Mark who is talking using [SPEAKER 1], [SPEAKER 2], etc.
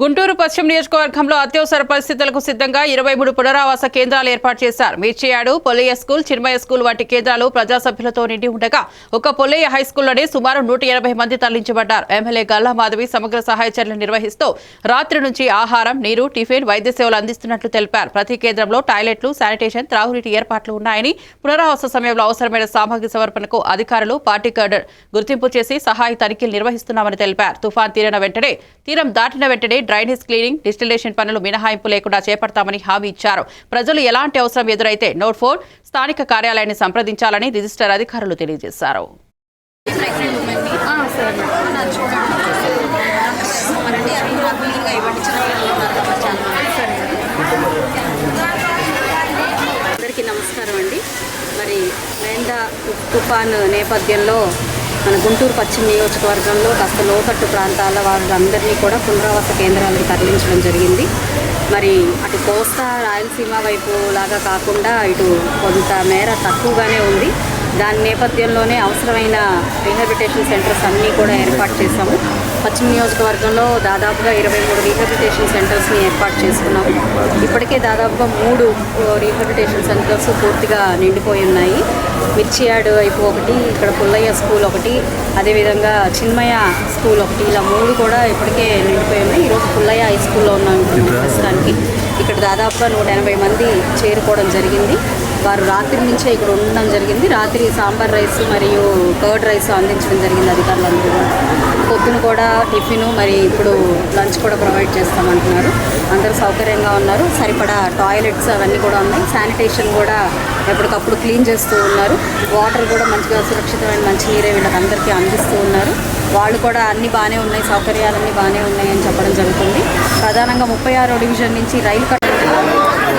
[SPEAKER 1] గుంటూరు పశ్చిమ నియోజకవర్గంలో అత్యవసర పరిస్థితులకు సిద్ధంగా ఇరవై మూడు పునరావాస కేంద్రాలు ఏర్పాటు చేశారు. మిర్చియాడు పొల్లయ్య స్కూల్ చిన్మయ స్కూల్ వంటి కేంద్రాలు ప్రజాసభ్యులతో నిండి ఉండగా ఒక పొల్లయ్య హై స్కూల్లోనే సుమారు నూట ఎనభై మంది తరలించబడ్డారు. ఎమ్మెల్యే గల్లా మాధవి సమగ్ర సహాయ చర్యలు నిర్వహిస్తూ రాత్రి నుంచి ఆహారం నీరు టిఫిన్ వైద్య సేవలు అందిస్తున్నట్లు తెలిపారు. ప్రతి కేంద్రంలో టాయిలెట్లు శానిటేషన్ త్రాగునీటి ఏర్పాట్లు ఉన్నాయని పునరావాస సమయంలో అవసరమైన సామాగ్రి సమర్పణకు అధికారులు పార్టీ కార్డర్ గుర్తింపు చేసి సహాయ తనిఖీలు నిర్వహిస్తున్నామని తెలిపారు. తుఫాన్ తీరిన వెంటనే తీరం దాటిన వెంటనే డ్రైనేజ్ క్లీనింగ్ డిస్టిలేషన్ పనులు మినహాయింపు లేకుండా చేపడతామని హామీ ఇచ్చారు. ప్రజలు ఎలాంటి అవసరం ఎదురైతే నోట్ ఫోర్ స్థానిక కార్యాలయాన్ని సంప్రదించాలని రిజిస్టర్ అధికారులు తెలియజేశారు.
[SPEAKER 2] అందరికీ నమస్కారం అండి. మరి వేందా తుఫాన్ నేపథ్యంలో మన గుంటూరు పశ్చిమ నియోజకవర్గంలో కాస్త లోతట్టు ప్రాంతాల వాళ్ళందరినీ కూడా పునరావాస కేంద్రాలకు తరలించడం జరిగింది. మరి అటు కోస్తా రాయలసీమ వైపు లాగా కాకుండా ఇటు కొంత మేర తక్కువగానే ఉంది. దాని నేపథ్యంలోనే అవసరమైన రీహాబిలిటేషన్ సెంటర్స్ అన్నీ కూడా ఏర్పాటు చేశాము. పశ్చిమ నియోజకవర్గంలో దాదాపుగా ఇరవై మూడు రీహాబిలిటేషన్ సెంటర్స్ని ఏర్పాటు చేసుకున్నాము ఇప్పటికే దాదాపుగా మూడు రీహాబిలిటేషన్ సెంటర్స్ పూర్తిగా నిండిపోయి ఉన్నాయి. మిర్చియాడ్ వైపు ఒకటి ఇక్కడ పుల్లయ్య స్కూల్ ఒకటి అదేవిధంగా చిన్మయ స్కూల్ ఒకటి ఇలా మూడు కూడా ఇప్పటికే నిండిపోయి ఉన్నాయి. ఈరోజు పుల్లయ్య హై స్కూల్లో ఉన్నాం ప్రస్తుతానికి. ఇక్కడ దాదాపుగా నూట ఎనభై మంది చేరుకోవడం జరిగింది. వారు రాత్రి నుంచే ఇక్కడ ఉండడం జరిగింది. రాత్రి సాంబార్ రైస్ మరియు కర్డ్ రైస్ అందించడం జరిగింది అధికారులందరూ కూడా. పొద్దున కూడా టిఫిన్ మరి ఇప్పుడు లంచ్ కూడా ప్రొవైడ్ చేస్తామంటున్నారు. అందరూ సౌకర్యంగా ఉన్నారు. సరిపడా టాయిలెట్స్ అవన్నీ కూడా ఉన్నాయి. శానిటేషన్ కూడా ఎప్పటికప్పుడు క్లీన్ చేస్తూ ఉన్నారు. వాటర్ కూడా మంచిగా సురక్షితమైన మంచి నీరే వీళ్ళకి అందరికీ అందిస్తూ ఉన్నారు. వాళ్ళు కూడా అన్ని బాగానే ఉన్నాయి. సౌకర్యాలన్నీ బాగానే ఉన్నాయి అని చెప్పడం జరుగుతుంది. ప్రధానంగా ముప్పై ఆరో డివిజన్ నుంచి రైలు కట్ట